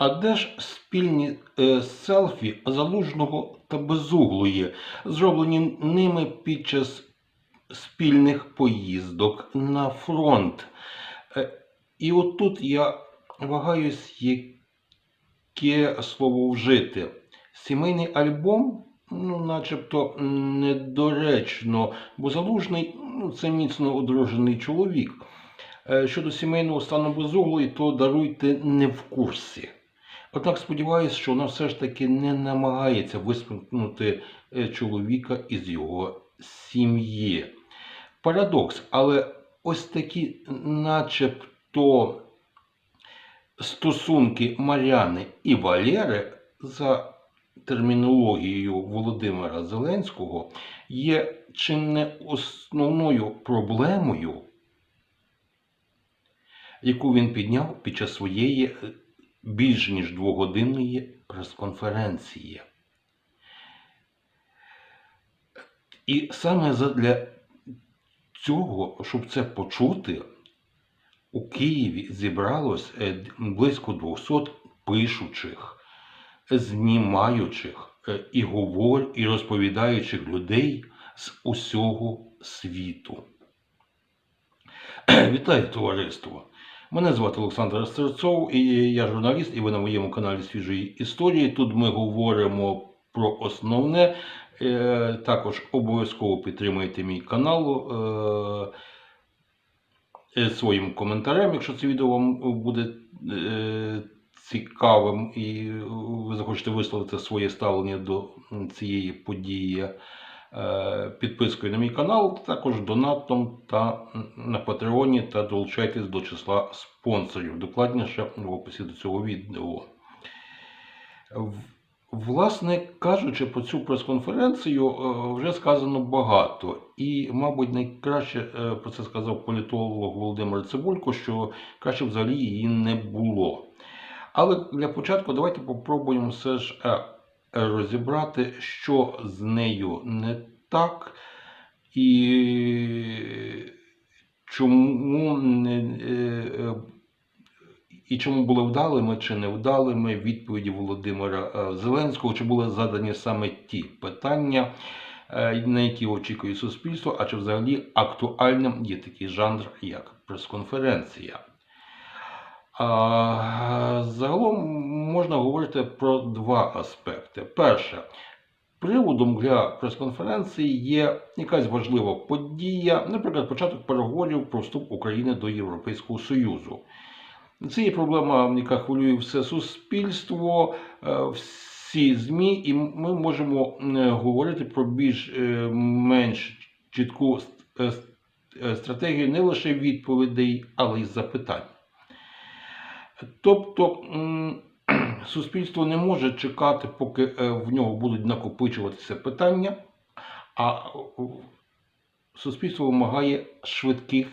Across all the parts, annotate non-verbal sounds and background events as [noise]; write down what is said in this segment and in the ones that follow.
А де ж спільні е, селфі Залужного та Безуглої, зроблені ними під час спільних поїздок на фронт? Е, і отут я вагаюсь, яке слово вжити. Сімейний альбом, ну, начебто, недоречно, бо залужний ну, це міцно одружений чоловік. Е, Щодо сімейного стану безуглої, то даруйте не в курсі. Однак сподіваюся, що вона все ж таки не намагається висмикнути е, чоловіка із його сім'ї. Парадокс, але ось такі, начебто, стосунки Мар'яни і Валєри за термінологією Володимира Зеленського є чи не основною проблемою, яку він підняв під час своєї е, більш ніж двогодинної прес-конференції. І саме для цього, щоб це почути, у Києві зібралось е, близько 200 пишучих, знімаючих е, і говор, і розповідаючих людей з усього світу. [clears throat] Вітаю товариство! Мене звати Олександр Стерцов, і я журналіст, і ви на моєму каналі Свіжої історії. Тут ми говоримо про основне. Е, Також обов'язково підтримайте мій канал е, е, своїм коментарем, якщо це відео вам буде цікавим і ви захочете висловити своє ставлення до цієї події. Е, Підпискою на мій канал, також донатом та на Патреоні та долучайтесь до числа спонсорів. Докладніше в описі до цього відео. Власне кажучи, про цю прес-конференцію е, вже сказано багато. І, мабуть, найкраще е, про це сказав політолог Володимир Цибулько, що краще взагалі її не було. Але для початку давайте попробуємо все ж розібрати, що з нею не так, і чому не. е, і чому були вдалими чи невдалими відповіді Володимира е, Зеленського, чи були задані саме ті питання, е, на які очікує суспільство, а чи взагалі актуальним є такий жанр, як прес-конференція. Загалом можна говорити про два аспекти. Перше, приводом для прес-конференції є якась важлива подія, наприклад, початок переговорів про вступ України до Європейського Союзу. Це є проблема, яка хвилює все суспільство, е, всі ЗМІ, і ми можемо е, говорити про більш-менш чітку е, е, стратегію не лише відповідей, але й запитань. Тобто [clears throat] суспільство не може чекати, поки е, в нього будуть накопичуватися питання, а суспільство вимагає швидких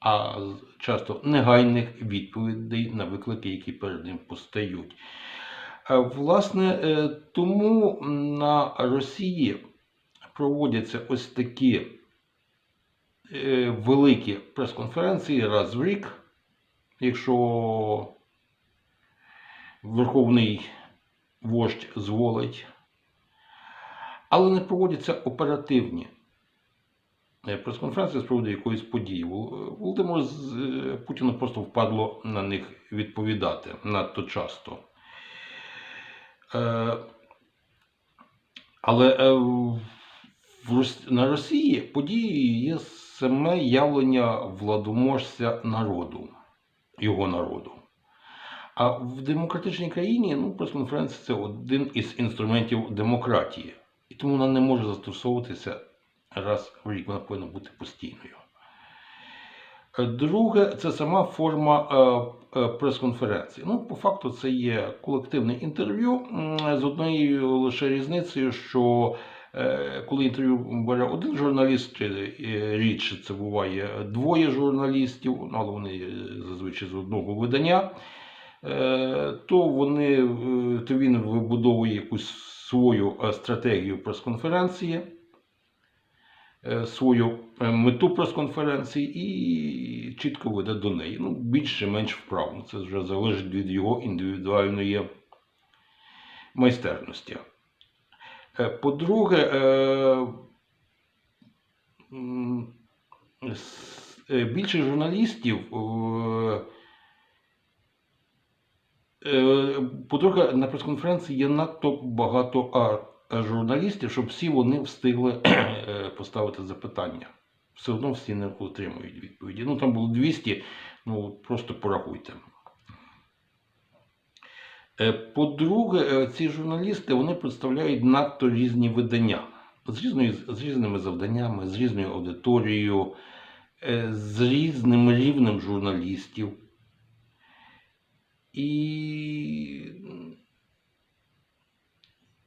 а часто негайних відповідей на виклики, які перед ним постають. Е, Власне, е, тому на Росії проводяться ось такі великі прес-конференції раз в рік, якщо Верховний вождь зволить, але не проводяться оперативні е, прес-конференції з приводу якоїсь події. Вол- Володимиру е, Путіну просто впадло на них відповідати надто часто. Е, Але на Росії події є саме явлення владоможця народу, його народу. А в демократичній країні ну, прес-конференція це один із інструментів демократії. І тому вона не може застосовуватися раз в рік, вона повинна бути постійною. Е, Друге, це сама форма е, е, прес-конференції. Ну, по факту, це є колективне інтерв'ю з однією лише різницею, що коли інтерв'ю бере один журналіст, е, рідше це буває двоє журналістів, але вони е, зазвичай з одного видання, е, то вони е, то він вибудовує якусь свою е, стратегію прес-конференції. е, свою е, мету прес-конференції і чітко веде до неї. Ну, більше-менш вправно. Це вже залежить від його індивідуальної майстерності. Е, По-друге, е, е, більше журналістів. По-друге, на прес-конференції є надто багато журналістів, щоб всі вони встигли поставити запитання. Все одно всі не отримують відповіді. Ну там було 200, ну просто порахуйте. Е, По-друге, е, ці журналісти вони представляють надто різні видання з, різною, з різними завданнями, з різною аудиторією, е, з різним рівнем журналістів. І,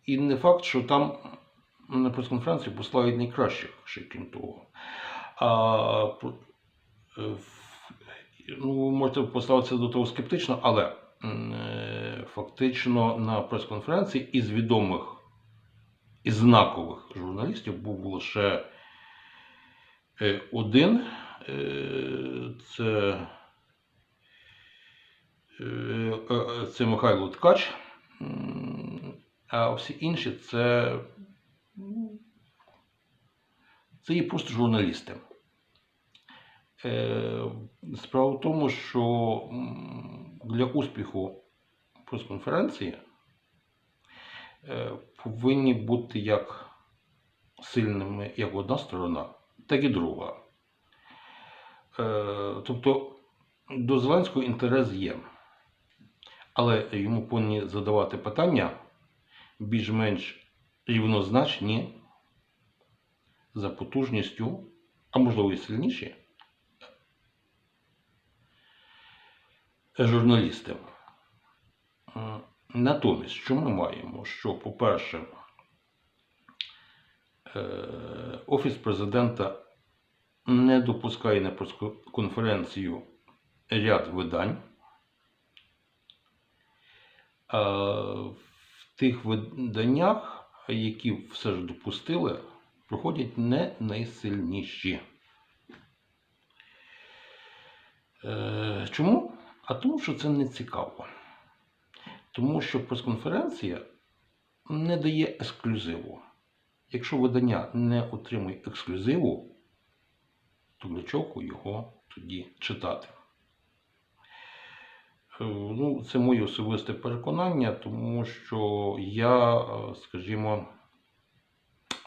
і не факт, що там на прес-конференції послають найкращих, ще крім того. А, ну, можете поставитися до того скептично, але фактично на прес-конференції із відомих із знакових журналістів був лише е, один. Е, Це, е, це Михайло Ткач. А всі інші це, це є просто журналісти. Справа в тому, що для успіху прес-конференції е, повинні бути як сильними як одна сторона, так і друга. Е, Тобто до Зеленського інтерес є, але йому повинні задавати питання більш-менш рівнозначні за потужністю, а можливо і сильніші журналісти. Е, Натомість, що ми маємо? Що, по-перше, е, Офіс президента не допускає на прес-конференцію ряд видань. В тих виданнях, які все ж допустили, проходять не найсильніші. Е, Чому? А тому, що це не цікаво. Тому що прес-конференція не дає ексклюзиву. Якщо видання не отримує ексклюзиву, то для чого його тоді читати? Е, Ну, це моє особисте переконання, тому що я, е, скажімо,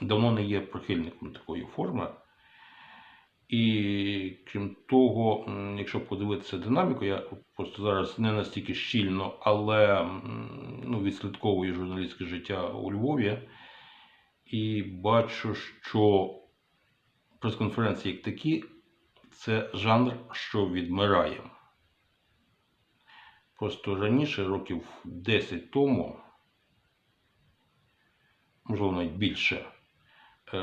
давно не є прихильником такої форми. І крім того, якщо подивитися динаміку, я просто зараз не настільки щільно, але ну, відслідковую журналістське життя у Львові і бачу, що прес-конференції як такі це жанр, що відмирає. Просто раніше, років 10 тому, можливо, навіть більше, е,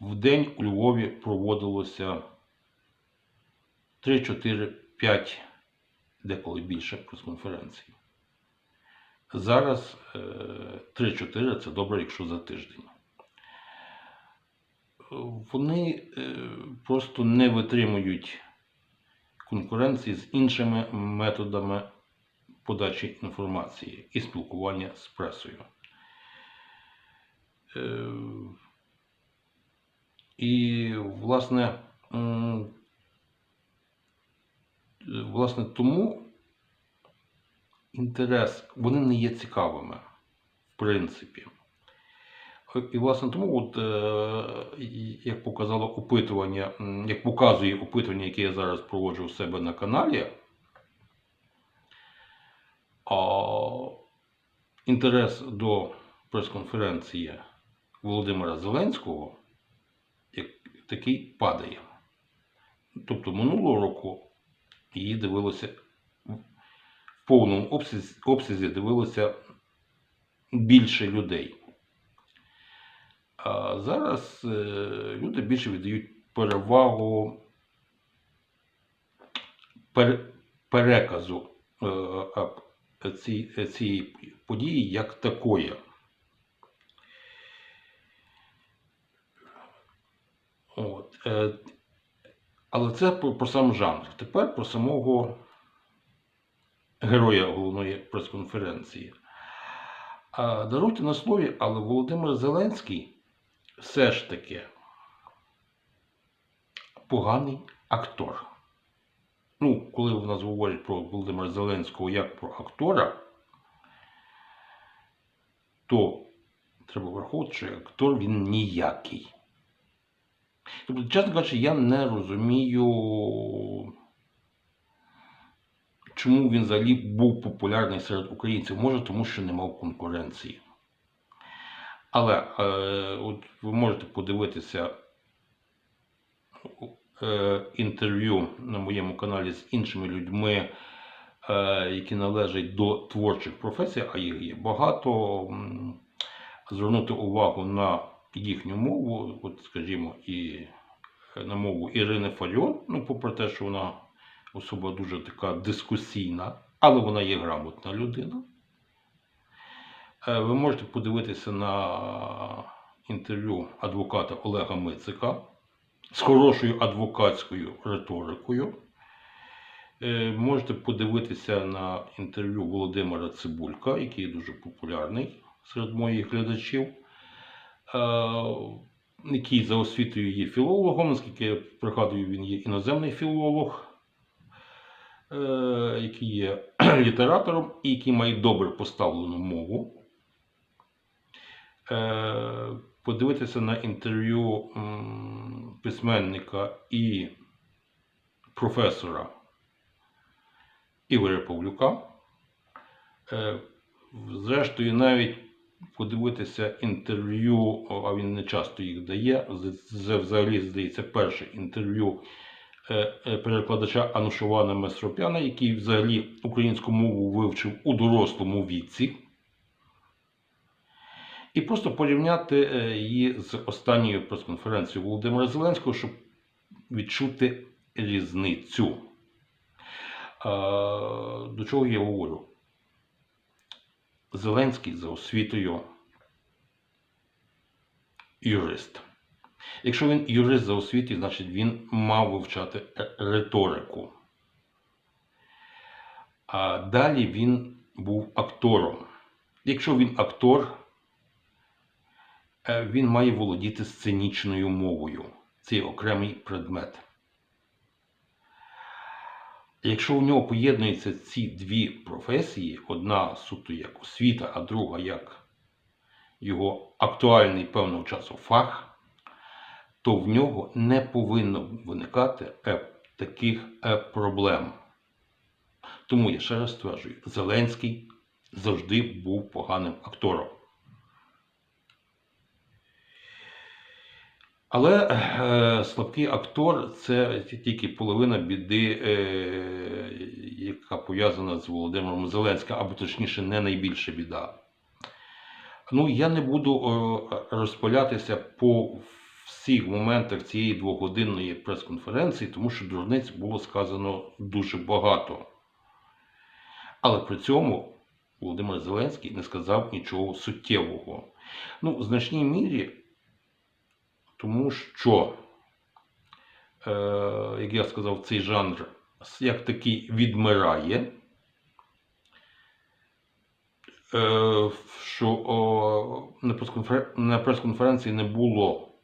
в день у Львові проводилося 3, 4, 5, деколи більше прес-конференцій. Зараз е, 3-4 це добре, якщо за тиждень. Е, Вони е, просто не витримують конкуренції з іншими методами подачі інформації і спілкування з пресою. І, власне, власне, тому інтерес, вони не є цікавими, в принципі. Е, І, власне, тому, от, е, як показало опитування, як показує опитування, яке я зараз проводжу у себе на каналі, інтерес до прес-конференції Володимира Зеленського такий падає. Тобто минулого року її дивилося в повному обсязі, обсязі дивилося більше людей. А зараз е, люди більше віддають перевагу пер, переказу е, цієї події як такої. От. Е, але це про, про сам жанр. Тепер про самого героя головної прес-конференції. Даруйте на слові, але Володимир Зеленський все ж таки поганий актор. Ну, коли в нас говорять про Володимира Зеленського як про актора, то треба враховувати, що актор він ніякий. Тобто, чесно кажучи, я не розумію, чому він взагалі був популярний серед українців. Може, тому що не мав конкуренції. Але е, от ви можете подивитися е, інтерв'ю на моєму каналі з іншими людьми, е, які належать до творчих професій, а їх є багато. Звернути увагу на їхню мову, от скажімо, і на мову Ірини Фаріон, ну, попри те, що вона особа дуже така дискусійна, але вона є грамотна людина. Е, Ви можете подивитися на інтерв'ю адвоката Олега Мицика з хорошою адвокатською риторикою. Е, Можете подивитися на інтерв'ю Володимира Цибулька, який дуже популярний серед моїх глядачів, е, який за освітою є філологом, наскільки я пригадую, він є іноземний філолог, е, який є [clears throat] літератором і який має добре поставлену мову. Е, Подивитися на інтерв'ю письменника і професора Ігоря Павлюка. Е, Зрештою, навіть подивитися інтерв'ю, а він не часто їх дає. Це взагалі здається перше інтерв'ю е, е, перекладача Анушована Месропяна, який взагалі українську мову вивчив у дорослому віці. І просто порівняти е, її з останньою прес-конференцією Володимира Зеленського, щоб відчути різницю. До чого я говорю? Зеленський за освітою юрист. Якщо він юрист за освітою, значить він мав вивчати риторику. А далі він був актором. Якщо він актор, е, він має володіти сценічною мовою. Це окремий предмет. Якщо у нього поєднуються ці дві професії, одна суто як освіта, а друга як його актуальний певного часу фах, то в нього не повинно виникати е, таких е, проблем. Тому я ще раз стверджую, Зеленський завжди був поганим актором. Але е, слабкий актор це тільки половина біди, е, яка пов'язана з Володимиром Зеленським, або точніше, не найбільша біда. Ну, я не буду е, розпалятися по всіх моментах цієї двогодинної прес-конференції, тому що дурниць було сказано дуже багато. Але при цьому Володимир Зеленський не сказав нічого суттєвого. Ну, в значній мірі. Тому що, е, як я сказав, цей жанр як такий відмирає, е, що о, на прес-конфер- на прес-конференції не було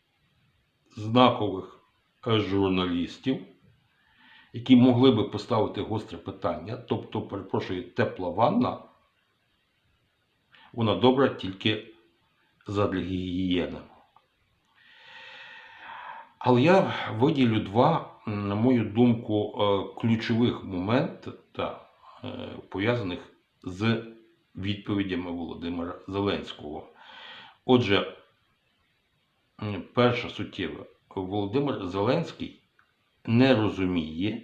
знакових е, журналістів, які могли би поставити гостре питання. Тобто, перепрошую, тепла ванна, вона добра тільки задля гігієни. Але я виділю два, на мою думку, е, ключових моменти, та, е, пов'язаних з відповідями Володимира Зеленського. Отже, м, перше суттєве, Володимир Зеленський не розуміє,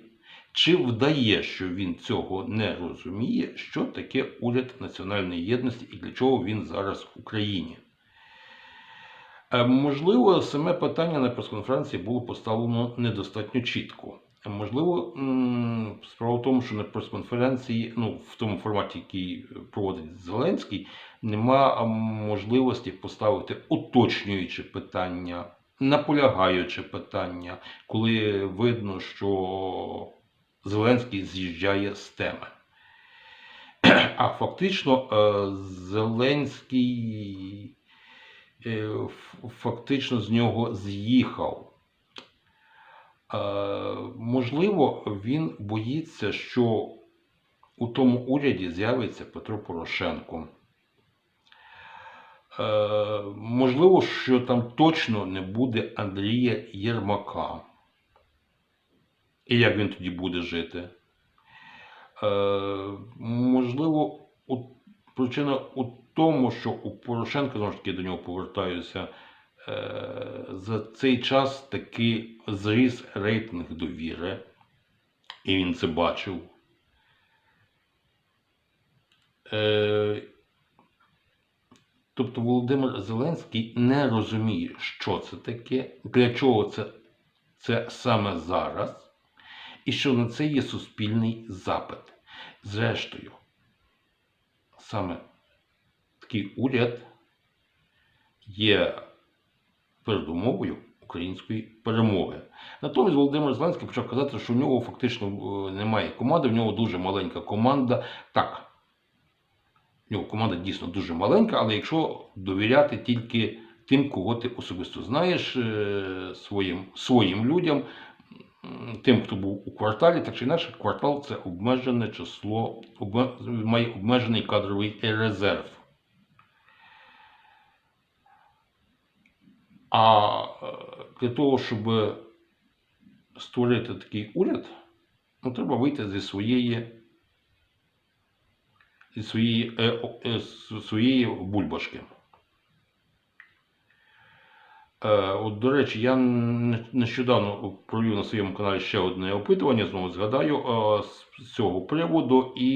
чи вдає, що він цього не розуміє, що таке уряд національної єдності і для чого він зараз в Україні. Е, Можливо, саме питання на прес-конференції було поставлено недостатньо чітко. Можливо, справа в тому, що на прес-конференції, ну, в тому форматі, який проводить Зеленський, нема можливості поставити уточнюючі питання наполягаюче питання, коли видно, що Зеленський з'їжджає з теми. А фактично е, Зеленський фактично з нього з'їхав. Е, Можливо, він боїться, що у тому уряді з'явиться Петро Порошенко. Е, Можливо, що там точно не буде Андрія Єрмака. І як він тоді буде жити? Е, можливо, причина у тому, що у Порошенка, знову ж таки, до нього повертаюся, е, за цей час таки зріс рейтинг довіри, і він це бачив. Е, тобто Володимир Зеленський не розуміє, що це таке, для чого це, це саме зараз, і що на це є суспільний запит. Зрештою, саме такий уряд є передумовою української перемоги. Натомість Володимир Зеленський почав казати, що в нього фактично е, немає команди, в нього дуже маленька команда. Так, в нього команда дійсно дуже маленька, але якщо довіряти тільки тим, кого ти особисто знаєш, е, своїм, своїм людям, тим, хто був у кварталі, так чи інакше, квартал це обмежене число, обмежений кадровий резерв. А е, для того, щоб створити такий уряд, ну, треба вийти зі своєї, зі своєї, е, е, своєї бульбашки. От, до речі, я нещодавно провів на своєму каналі ще одне опитування, знову згадаю, з- цього приводу, і,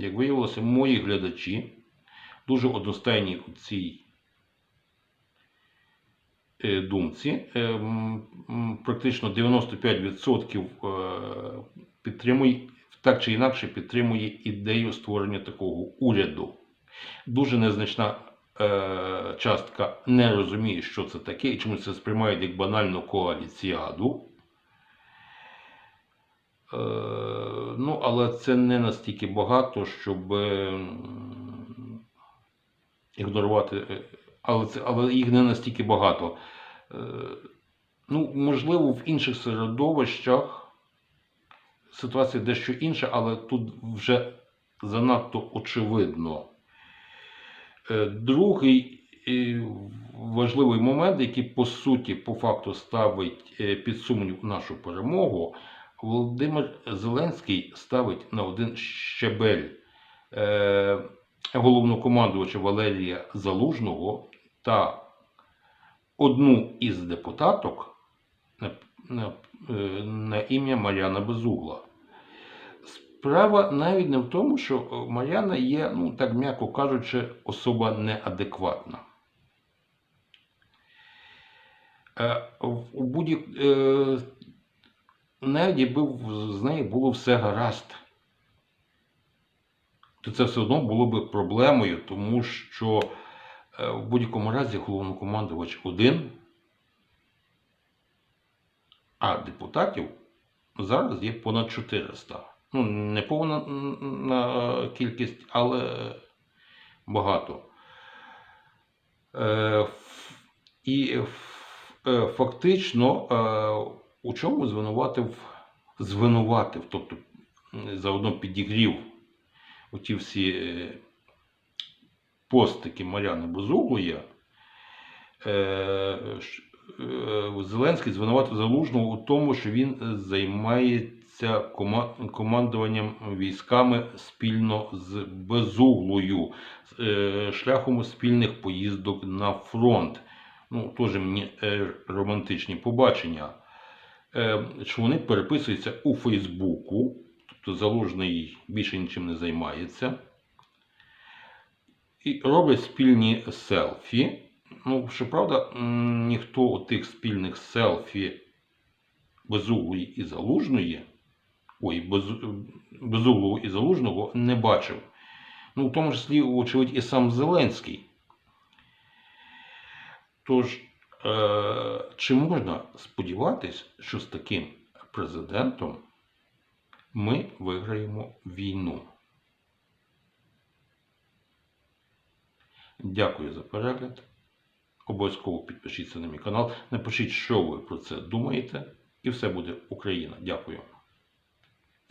як виявилося, мої глядачі дуже одностайні у цій думці. Е, м, м, Практично 95% е, підтримує, так чи інакше підтримує ідею створення такого уряду. Дуже незначна е, частка не розуміє, що це таке, і чомусь це сприймають як банальну коаліціаду. Е, ну, але це не настільки багато, щоб ігнорувати. Але, це, але їх не настільки багато. Е, ну, можливо, в інших середовищах ситуація дещо інша, але тут вже занадто очевидно. Е, Другий е, важливий момент, який по суті, по факту ставить під сумнів нашу перемогу, Володимир Зеленський ставить на один щебель головнокомандувача Валерія Залужного та одну із депутаток е, на ім'я Мар'яна Безугла. Справа навіть не в тому, що е, Мар'яна є, ну так м'яко кажучи, особа неадекватна. Е, У будь е, навіть якби з нею було все гаразд, то це все одно було б проблемою, тому що е, в будь-якому разі головнокомандувач один, а депутатів зараз є понад 400. Ну, не повна на кількість, але багато. Е, І е, фактично е, у чому звинуватив, звинуватив, тобто заодно підігрів оті всі е, постики Мар'яни Безуглої, е, е, Зеленський звинуватив Залужного у тому, що він займається командуванням військами спільно з Безуглою, е, шляхом спільних поїздок на фронт. Ну, теж мені романтичні побачення. Що вони переписуються у Фейсбуку, тобто Залужний більше нічим не займається. І роблять спільні селфі. Ну, щоправда, ніхто тих спільних селфі Безуглої і Залужної, ой, без, Безуглого і Залужного не бачив. Ну, в тому числі, очевидь, і сам Зеленський. Тож, е, чи можна сподіватись, що з таким президентом ми виграємо війну? Дякую за перегляд. Обов'язково підпишіться на мій канал. Напишіть, що ви про це думаєте. І все буде Україна. Дякую.